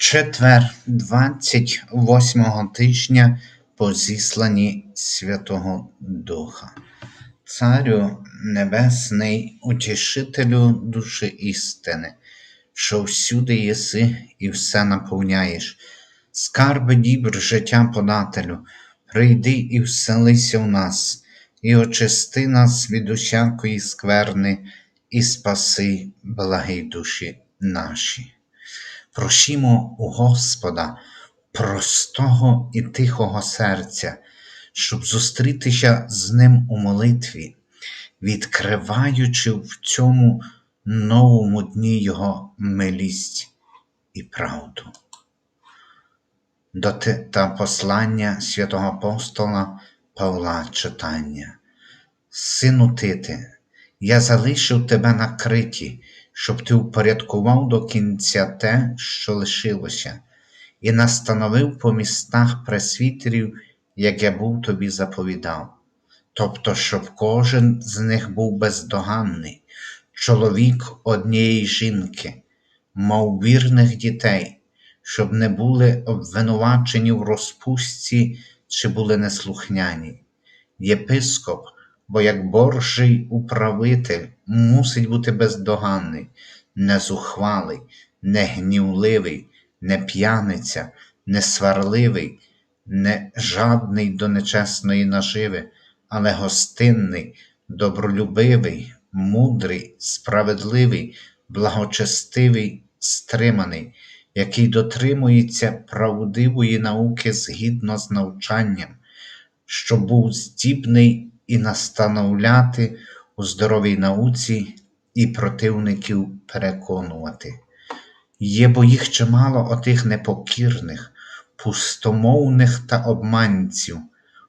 Четвер 28-го тижня по зісланні Святого Духа. Царю Небесний, утішителю душі істини, що всюди єси і все наповняєш, скарби дібр життя подателю, прийди і вселися в нас, і очисти нас від усякої скверни, і спаси благі душі наші. Просімо у Господа простого і тихого серця, щоб зустрітися з Ним у молитві, відкриваючи в цьому новому дні Його милість і правду. До та послання святого апостола Павла читання. Сину Тите, я залишив тебе на криті, щоб ти упорядкував до кінця те, що лишилося, і настановив по містах пресвітерів, як я був тобі заповідав. Тобто, щоб кожен з них був бездоганний, чоловік однієї жінки, мав вірних дітей, щоб не були обвинувачені в розпустці чи були неслухняні. Єпископ, бо як Божий управитель мусить бути бездоганний, не зухвалий, не п'яниця, не сварливий, не жадний до нечесної наживи, але гостинний, добролюбивий, мудрий, справедливий, благочестивий, стриманий, який дотримується правдивої науки згідно з навчанням, щоб був здібний і настановляти у здоровій науці і противників переконувати. Є бо їх чимало отих непокірних, пустомовних та обманців,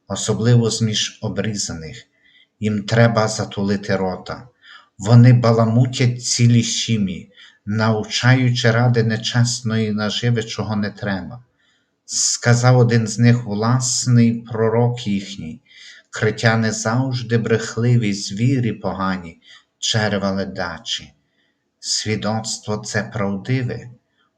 особливо зміж обрізаних. Їм треба затулити рота. Вони баламутять цілі сім'ї, навчаючи ради нечесної наживи, чого не треба. Сказав один з них власний пророк їхній, критяни завжди брехливі, звірі погані, черва ледачі. Свідоцтво це правдиве,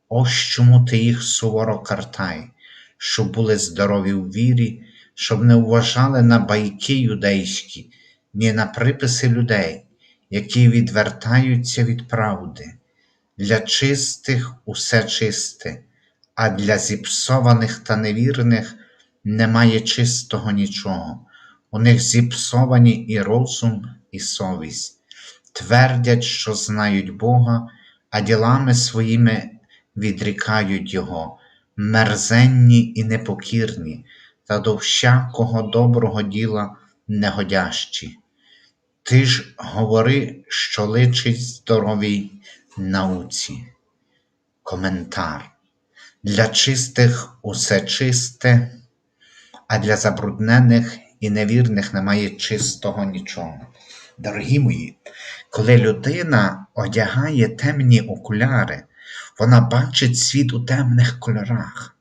ось чому ти їх суворо картай, щоб були здорові в вірі, щоб не вважали на байки юдейські, ні на приписи людей, які відвертаються від правди. Для чистих усе чисте, а для зіпсованих та невірних немає чистого нічого. У них зіпсовані і розум, і совість. Твердять, що знають Бога, а ділами своїми відрікають Його, мерзенні і непокірні, та до всякого доброго діла негодящі. Ти ж говори, що личить здоровій науці. Коментар. Для чистих усе чисте, а для забруднених і невірних немає чистого нічого. Дорогі мої, коли людина одягає темні окуляри, вона бачить світ у темних кольорах.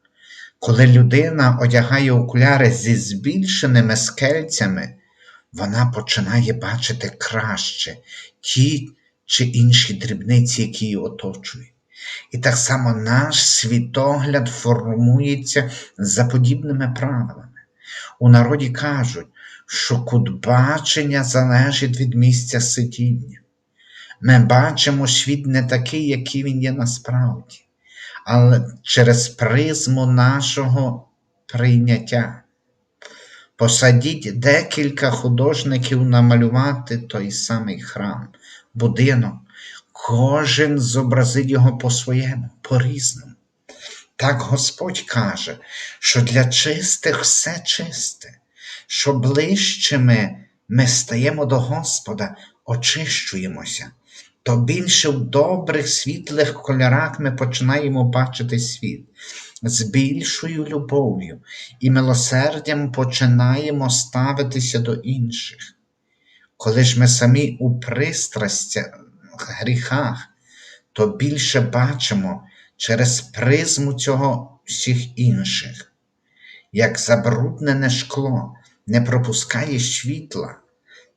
Коли людина одягає окуляри зі збільшеними скельцями, вона починає бачити краще ті чи інші дрібниці, які її оточують. І так само наш світогляд формується за подібними правилами. У народі кажуть, що кут бачення залежить від місця сидіння. Ми бачимо світ не такий, який він є насправді, але через призму нашого прийняття. Посадіть декілька художників намалювати той самий храм, будинок, кожен зобразить його по-своєму, по-різному. Так Господь каже, що для чистих все чисте, що ближчими ми стаємо до Господа, очищуємося, то більше в добрих світлих кольорах ми починаємо бачити світ. З більшою любов'ю і милосердям починаємо ставитися до інших. Коли ж ми самі у пристрастях, гріхах, то більше бачимо через призму цього всіх інших. Як забруднене шкло не пропускає світла,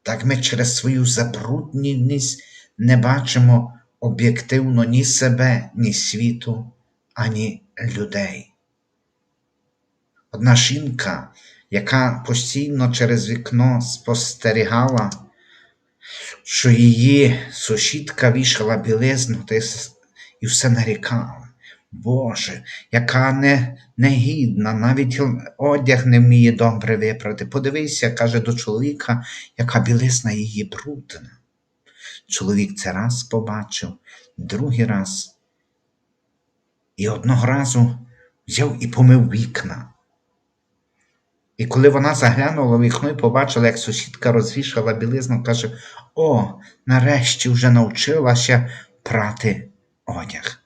так ми через свою забрудненість не бачимо об'єктивно ні себе, ні світу, ані людей. Одна жінка, яка постійно через вікно спостерігала, що її сусідка вішала білизну і все нарікала. Боже, яка не, негідна, навіть одяг не вміє добре випрати. Подивися, каже до чоловіка, яка білизна її брудна. Чоловік це раз побачив, другий раз. І одного разу взяв і помив вікна. І коли вона заглянула в вікно і побачила, як сусідка розвішала білизну, каже: О, нарешті вже навчилася прати одяг.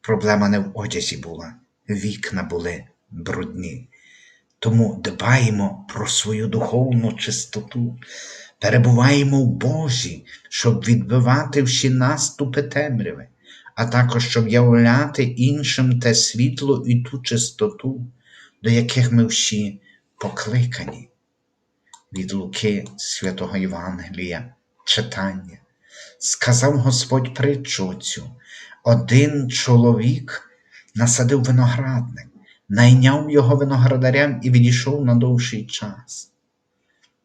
Проблема не в одязі була, вікна були брудні. Тому дбаємо про свою духовну чистоту, перебуваємо в Божі, щоб відбивати всі наступи темряви, а також щоб являти іншим те світло і ту чистоту, до яких ми всі покликані. Від Луки святого Євангелія читання. Сказав Господь притчу цю. Один чоловік насадив виноградник, найняв його виноградарям і відійшов на довший час.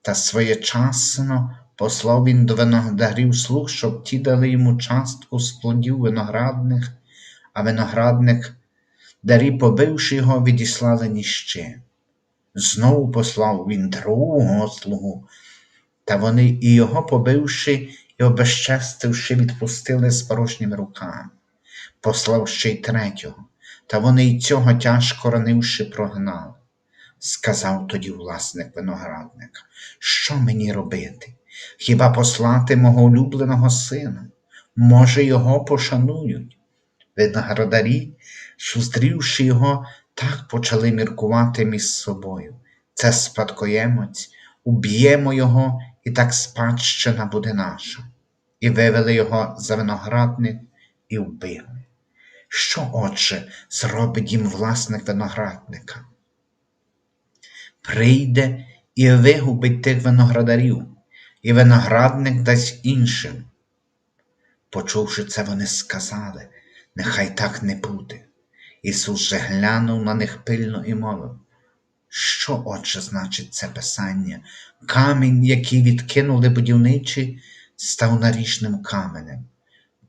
Та своєчасно послав він до виноградарів слуг, щоб ті дали йому частку з плодів виноградних, а виноградник, дарі, побивши його, відіслали ніще. Знову послав він другого слугу, та вони і його побивши і обезчестивши, відпустили з порожніми руками. Послав ще й третього, та вони й цього тяжко ранивши прогнали. Сказав тоді власник виноградника, що мені робити? Хіба послати мого улюбленого сина? Може, його пошанують? Виноградарі, зустрівши його, так почали міркувати між собою. Це спадкоємець, уб'ємо його, і так спадщина буде наша. І вивели його за виноградник і вбили. Що, отже, зробить їм власник виноградника? Прийде і вигубить тих виноградарів, і виноградник дасть іншим. Почувши це, вони сказали, нехай так не буде. Ісус же глянув на них пильно і мовив, що, отже, значить це писання? Камінь, який відкинули будівничі, став наріжним каменем.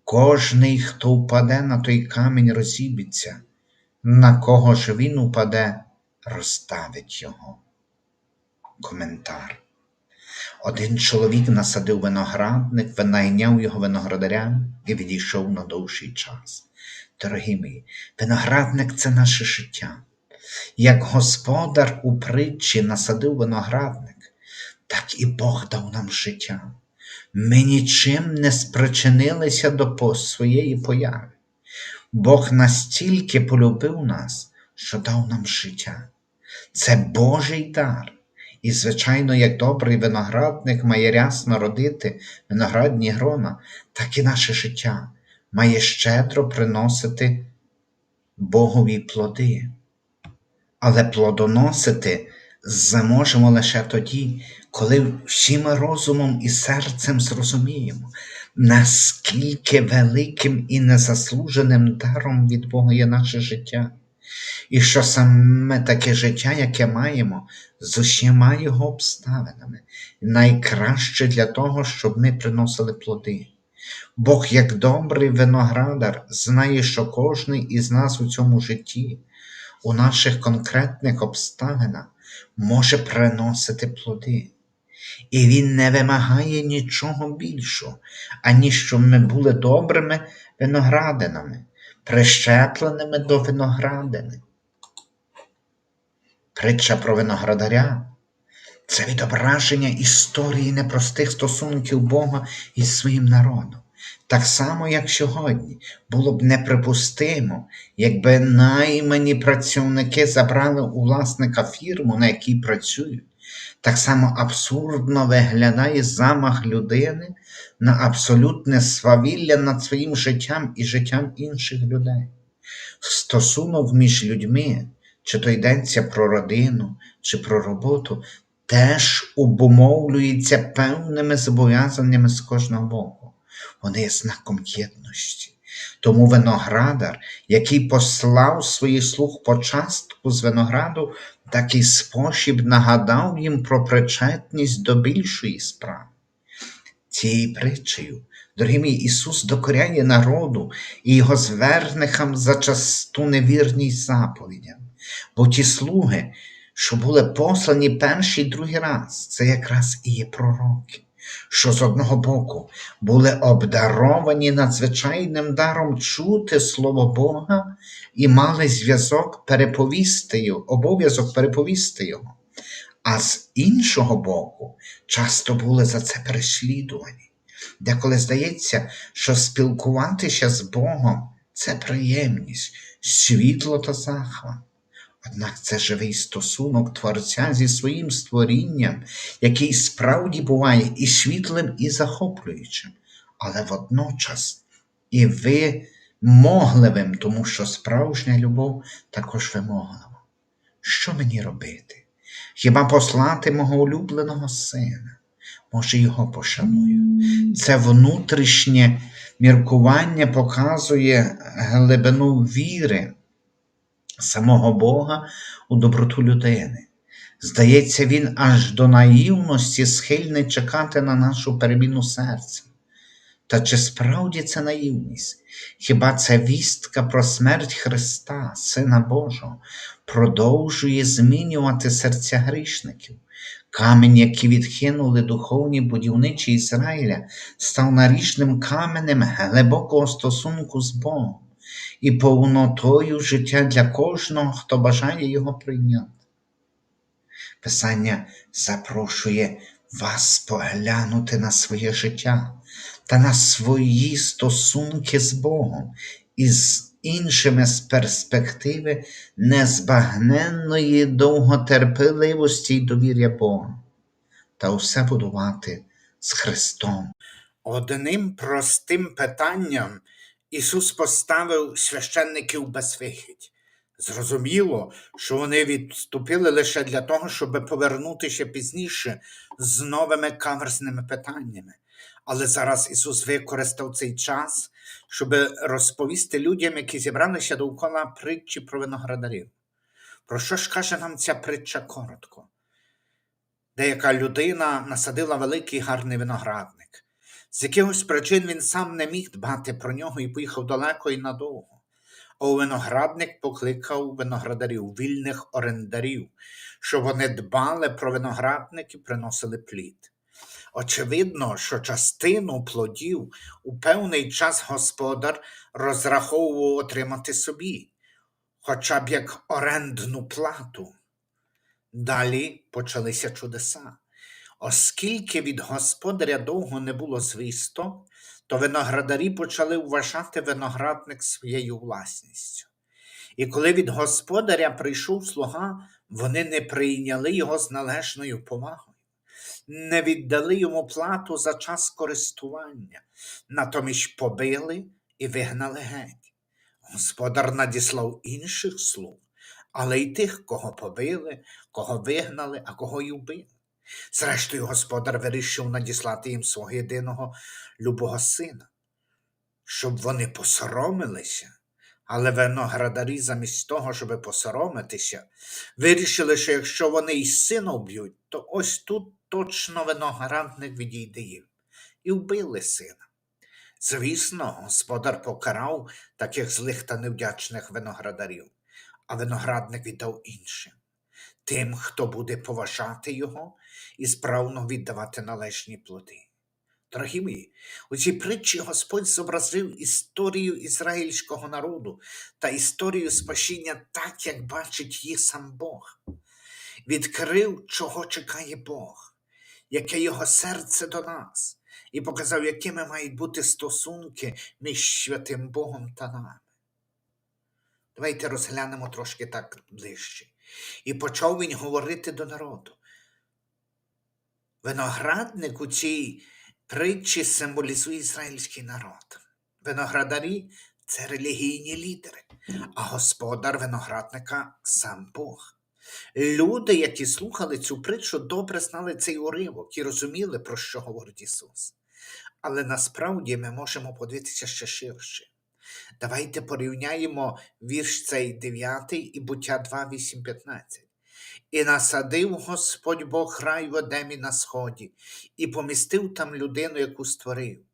Кожний, хто впаде на той камінь, розіб'ється, на кого ж він упаде, розставить його. Коментар. Один чоловік насадив виноградник, винайняв його виноградарям і відійшов на довший час. Дорогі мої, виноградник це наше життя. Як господар у притчі насадив виноградник, так і Бог дав нам життя. Ми нічим не спричинилися до своєї появи. Бог настільки полюбив нас, що дав нам життя. Це Божий дар. І, звичайно, як добрий виноградник має рясно родити виноградні грона, так і наше життя має щедро приносити Богові плоди. Але плодоносити зможемо лише тоді, коли всім розумом і серцем зрозуміємо, наскільки великим і незаслуженим даром від Бога є наше життя, і що саме таке життя, яке маємо, з усіма його обставинами, найкраще для того, щоб ми приносили плоди. Бог, як добрий виноградар, знає, що кожний із нас у цьому житті, у наших конкретних обставинах, може приносити плоди. І Він не вимагає нічого більшого, ані щоб ми були добрими виноградинами, прищепленими до виноградини. Притча про виноградаря це відображення історії непростих стосунків Бога із своїм народом. Так само, як сьогодні, було б неприпустимо, якби наймані працівники забрали у власника фірму, на якій працюють. Так само абсурдно виглядає замах людини на абсолютне свавілля над своїм життям і життям інших людей. Стосунок між людьми, чи то йдеться про родину, чи про роботу, теж обумовлюється певними зобов'язаннями з кожного боку. Вони є знаком єдності. Тому виноградар, який послав своїх слуг по частку з винограду, такий спосіб нагадав їм про причетність до більшої справи. Цією притчею, дорогі мій, Ісус докоряє народу і його звернихам за часту невірність заповідям. Бо ті слуги, що були послані перший і другий раз, це якраз і є пророки, що з одного боку були обдаровані надзвичайним даром чути Слово Бога і мали зв'язок переповісти його, обов'язок переповісти його. А з іншого боку, часто були за це переслідувані. Деколи здається, що спілкуватися з Богом це приємність, світло та захват. Однак це живий стосунок Творця зі своїм створінням, який справді буває і світлим, і захоплюючим, але водночас і вимогливим, тому що справжня любов також вимоглива. Що мені робити? Хіба послати мого улюбленого сина? Може, його пошаную. Це внутрішнє міркування показує глибину віри самого Бога у доброту людини. Здається, він аж до наївності схильний чекати на нашу переміну серця. Та чи справді це наївність? Хіба це вістка про смерть Христа, Сина Божого, продовжує змінювати серця грішників? Камінь, який відкинули духовні будівничі Ізраїля, став наріжним каменем глибокого стосунку з Богом і повнотою життя для кожного, хто бажає його прийняти. Писання запрошує вас поглянути на своє життя та на свої стосунки з Богом і з іншими з перспективи незбагненної довготерпеливості й довір'я Бога, та усе будувати з Христом. Одним простим питанням Ісус поставив священників без вихідь. Зрозуміло, що вони відступили лише для того, щоб повернутися пізніше з новими каверзними питаннями. Але зараз Ісус використав цей час, щоб розповісти людям, які зібралися довкола притчі про виноградарів. Про що ж каже нам ця притча коротко? Деяка людина насадила великий гарний виноградник. З якихось причин він сам не міг дбати про нього і поїхав далеко і надовго. А виноградник покликав виноградарів, вільних орендарів, щоб вони дбали про виноградник і приносили плід. Очевидно, що частину плодів у певний час господар розраховував отримати собі, хоча б як орендну плату. Далі почалися чудеса. Оскільки від господаря довго не було звісто, то виноградарі почали вважати виноградник своєю власністю. І коли від господаря прийшов слуга, вони не прийняли його з належною повагою, не віддали йому плату за час користування, натомість побили і вигнали геть. Господар надіслав інших слуг, але й тих, кого побили, кого вигнали, а кого й убили. Зрештою, господар вирішив надіслати їм свого єдиного любого сина, щоб вони посоромилися. Але виноградарі, замість того, щоб посоромитися, вирішили, що якщо вони й сина вб'ють, то ось тут точно виноградник відійде їм. І вбили сина. Звісно, господар покарав таких злих та невдячних виноградарів, а виноградник віддав іншим тим, хто буде поважати його і справно віддавати належні плоди. Дорогі мої, у цій притчі Господь зобразив історію ізраїльського народу та історію спасіння так, як бачить її сам Бог. Відкрив, чого чекає Бог, яке його серце до нас, і показав, якими мають бути стосунки між святим Богом та нами. Давайте розглянемо трошки так ближче. І почав він говорити до народу. Виноградник у цій притчі символізує ізраїльський народ. Виноградарі це релігійні лідери, а господар виноградника сам Бог. Люди, які слухали цю притчу, добре знали цей уривок і розуміли, про що говорить Ісус. Але насправді ми можемо подивитися ще ширше. Давайте порівняємо вірш цей 9 і буття 2, 8, 15. І насадив Господь Бог рай в Едемі на сході, і помістив там людину, яку створив.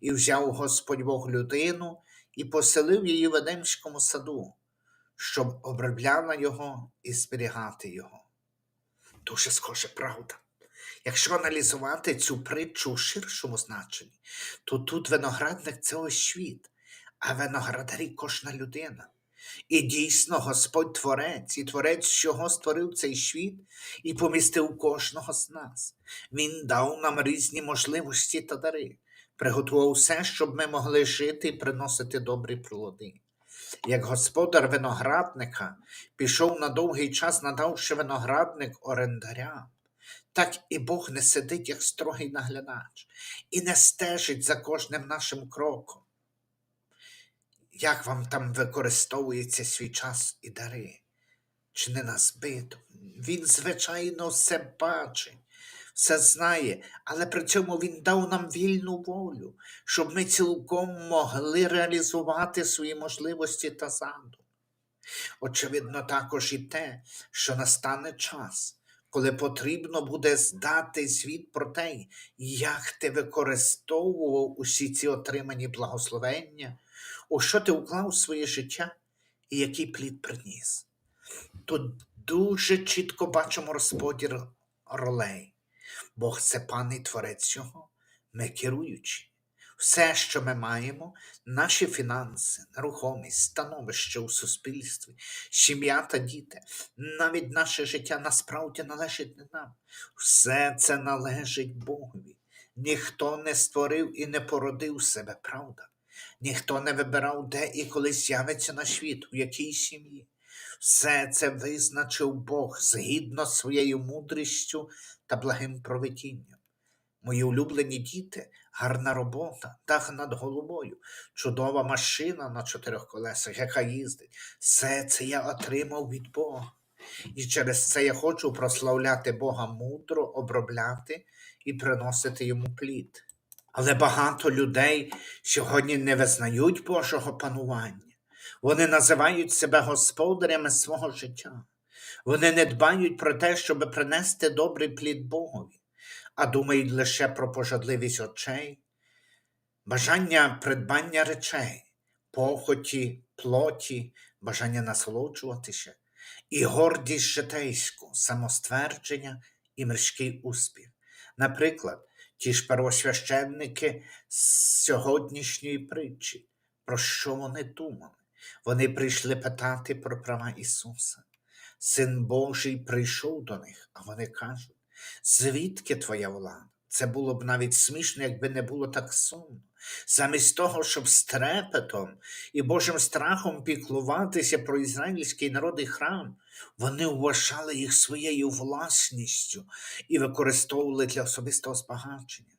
І взяв Господь Бог людину і поселив її в Едемському саду, щоб обробляла його і зберігати його. Дуже схоже, правда. Якщо аналізувати цю притчу у ширшому значенні, то тут виноградник це ось світ, а виноградарі кожна людина. І дійсно Господь Творець, і Творець, чого створив цей світ і помістив кожного з нас. Він дав нам різні можливості та дари, приготував все, щоб ми могли жити і приносити добрі плоди. Як господар виноградника пішов на довгий час, надавши виноградник орендарям, так і Бог не сидить, як строгий наглядач, і не стежить за кожним нашим кроком. Як вам там використовується свій час і дари? Чи не на збиток? Він, звичайно, все бачить, все знає, але при цьому він дав нам вільну волю, щоб ми цілком могли реалізувати свої можливості та задум. Очевидно, також і те, що настане час, коли потрібно буде здати звіт про те, як ти використовував усі ці отримані благословення, у що ти уклав своє життя і який плід приніс. Тут дуже чітко бачимо розподіл ролей. Бог це пан і творець цього, ми керуючі. Все, що ми маємо, наші фінанси, нерухомість, становище у суспільстві, сім'я та діти, навіть наше життя насправді належить не нам. Все це належить Богові. Ніхто не створив і не породив себе, правда? Ніхто не вибирав, де і коли з'явиться на світ, у якій сім'ї. Все це визначив Бог згідно з своєю мудрістю та благим провидінням. Мої улюблені діти, гарна робота, дах над головою, чудова машина на чотирьох колесах, яка їздить. Все це я отримав від Бога. І через це я хочу прославляти Бога мудро, обробляти і приносити йому плід. Але багато людей сьогодні не визнають Божого панування. Вони називають себе господарями свого життя. Вони не дбають про те, щоб принести добрий плід Богові, а думають лише про пожадливість очей, бажання придбання речей, похоті, плоті, бажання насолоджуватися, і гордість житейську, самоствердження і мирський успіх. Наприклад, ті ж первосвященники з сьогоднішньої притчі, про що вони думали? Вони прийшли питати про права Ісуса. Син Божий прийшов до них, а вони кажуть, звідки твоя влада? Це було б навіть смішно, якби не було так сумно. Замість того, щоб з трепетом і Божим страхом піклуватися про ізраїльський народ і храм, вони вважали їх своєю власністю і використовували для особистого збагачення.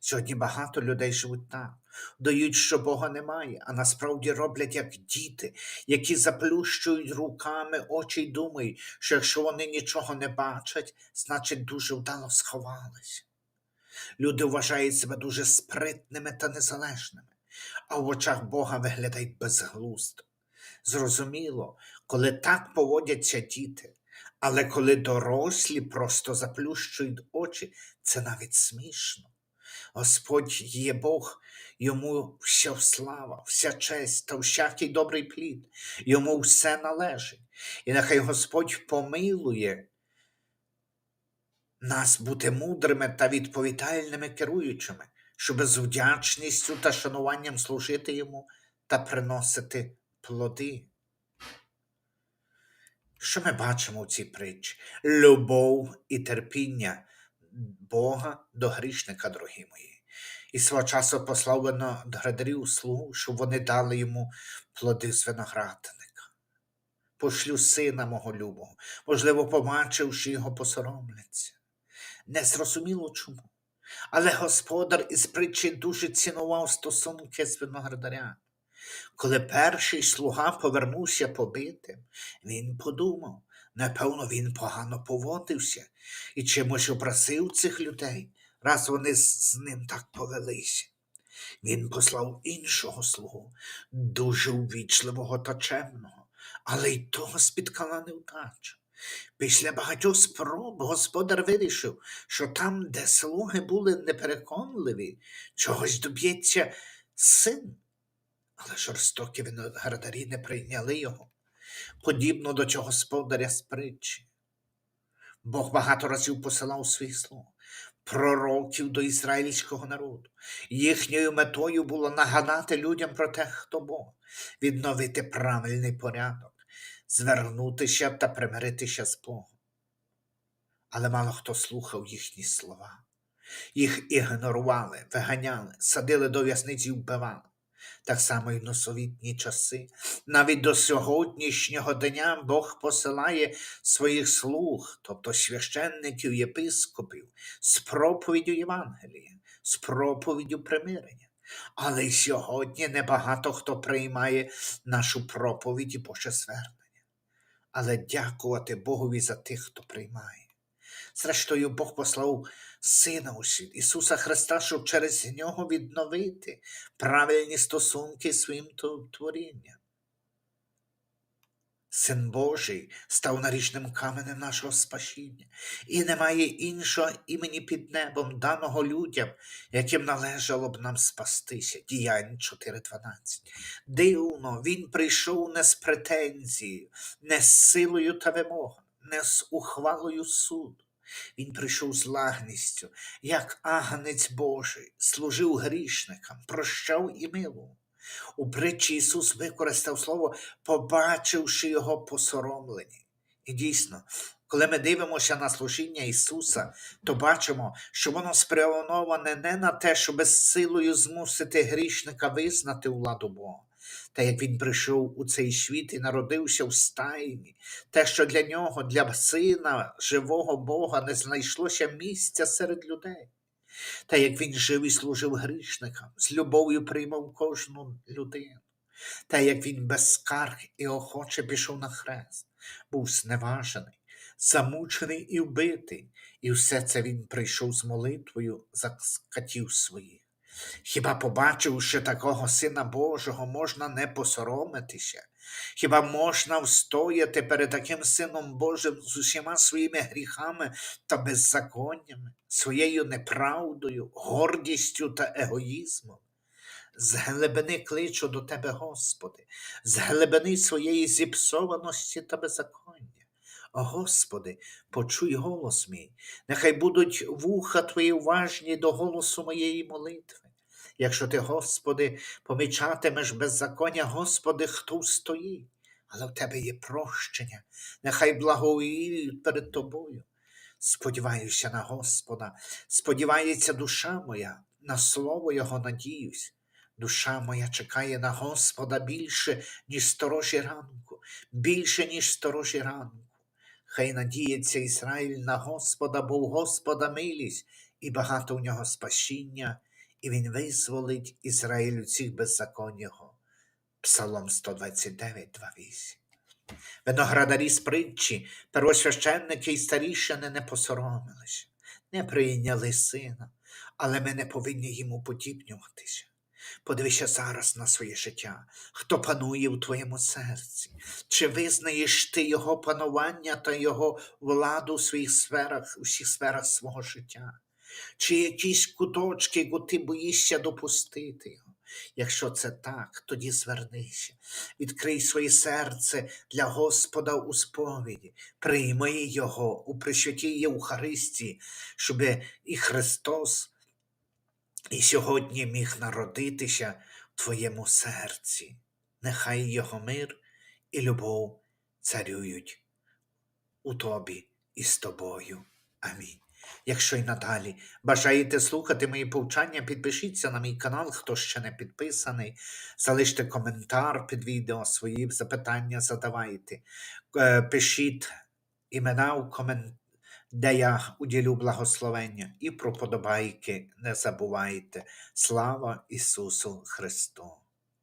Сьогодні багато людей живуть так, дають, що Бога немає, а насправді роблять як діти, які заплющують руками очі й думають, що якщо вони нічого не бачать, значить дуже вдало сховалися. Люди вважають себе дуже спритними та незалежними, а в очах Бога виглядають безглуздо. Зрозуміло, коли так поводяться діти, але коли дорослі просто заплющують очі, це навіть смішно. Господь є Бог, йому вся слава, вся честь та всякий добрий плід, йому все належить. І нехай Господь помилує нас бути мудрими та відповідальними керуючими, щоб з вдячністю та шануванням служити йому та приносити плоди. Що ми бачимо в цій притчі? Любов і терпіння Бога до грішника, дорогі мої. І свого часу послав виноградарів слугу, щоб вони дали йому плоди з виноградника. Пошлю сина мого любого, можливо, побачивши його, посоромляться. Не зрозуміло чому. Але господар із притчі дуже цінував стосунки з виноградарями. Коли перший слуга повернувся побитим, він подумав, напевно, він погано поводився і чимось образив цих людей, раз вони з ним так повелися. Він послав іншого слугу, дуже увічливого та чемного, але й того спіткала невдача. Після багатьох спроб господар вирішив, що там, де слуги були непереконливі, чогось доб'ється син. Але жорстокі виноградарі не прийняли його, подібно до цього господаря з. Бог багато разів посилав своїх слуг, пророків до ізраїльського народу. Їхньою метою було нагадати людям про те, хто Бог, відновити правильний порядок, звернутися та примиритися з Богом. Але мало хто слухав їхні слова. Їх ігнорували, виганяли, садили до в'язниці і вбивали. Так само і в носовітні часи. Навіть до сьогоднішнього дня Бог посилає своїх слуг, тобто священників, єпископів, з проповіддю Євангелія, з проповіддю примирення. Але й сьогодні небагато хто приймає нашу проповідь і Боже звернення. Але дякувати Богові за тих, хто приймає. Зрештою, Бог послав Сина у світ, Ісуса Христа, щоб через нього відновити правильні стосунки своїм творінням. Син Божий став наріжним каменем нашого спасіння, і немає іншого імені під небом, даного людям, яким належало б нам спастися. Діянь 4.12. Дивно, він прийшов не з претензією, не з силою та вимогами, не з ухвалою суду. Він прийшов з лагністю, як агнець Божий, служив грішникам, прощав і милував. У притчі Ісус використав слово, побачивши його посоромлені. І дійсно, коли ми дивимося на служіння Ісуса, то бачимо, що воно спрямоване не на те, щоб силою змусити грішника визнати владу Бога. Та як він прийшов у цей світ і народився в стайні, те, що для нього, для сина живого Бога, не знайшлося місця серед людей. Та як він жив і служив грішникам, з любов'ю приймав кожну людину. Та як він без скарг і охоче пішов на хрест, був зневажений, замучений і вбитий, і все це він прийшов з молитвою за скатів своїх. Хіба побачивши такого Сина Божого, можна не посоромитися? Хіба можна встояти перед таким Сином Божим з усіма своїми гріхами та беззаконнями, своєю неправдою, гордістю та егоїзмом? З глибини кличу до Тебе, Господи, з глибини своєї зіпсованості та беззаконня. Господи, почуй голос мій, нехай будуть вуха Твої уважні до голосу моєї молитви. Якщо ти, Господи, помічатимеш беззаконня, Господи, хто стоїть? Але в Тебе є прощення, нехай благовіють перед Тобою. Сподіваюся на Господа, сподівається душа моя, на слово Його надіюсь. Душа моя чекає на Господа більше, ніж сторожі ранку, більше, ніж сторожі ранку. Хай надіється Ізраїль на Господа, бо у Господа милість і багато у нього спасіння, і він визволить Ізраїль у цих беззаконь. Псалом 129, 2.8. Виноградарі з притчі, первосвященники і старішини не посоромилися, не прийняли сина, але ми не повинні йому подібнюватися. Подивися зараз на своє життя, хто панує у твоєму серці, чи визнаєш ти його панування та його владу у своїх сферах, у всіх сферах свого життя, чи якісь куточки, яку ти боїшся допустити. Якщо це так, тоді звернися, відкрий своє серце для Господа у сповіді, прийми Його у присвятій Євхаристії, щоб і Христос і сьогодні міг народитися в твоєму серці. Нехай Його мир і любов царюють у тобі і з тобою. Амінь. Якщо й надалі бажаєте слухати мої повчання, підпишіться на мій канал, хто ще не підписаний, залиште коментар під відео, свої запитання задавайте, Е, пишіть імена у коментарі де я уділю благословення і про подобайки не забувайте. Слава Ісусу Христу!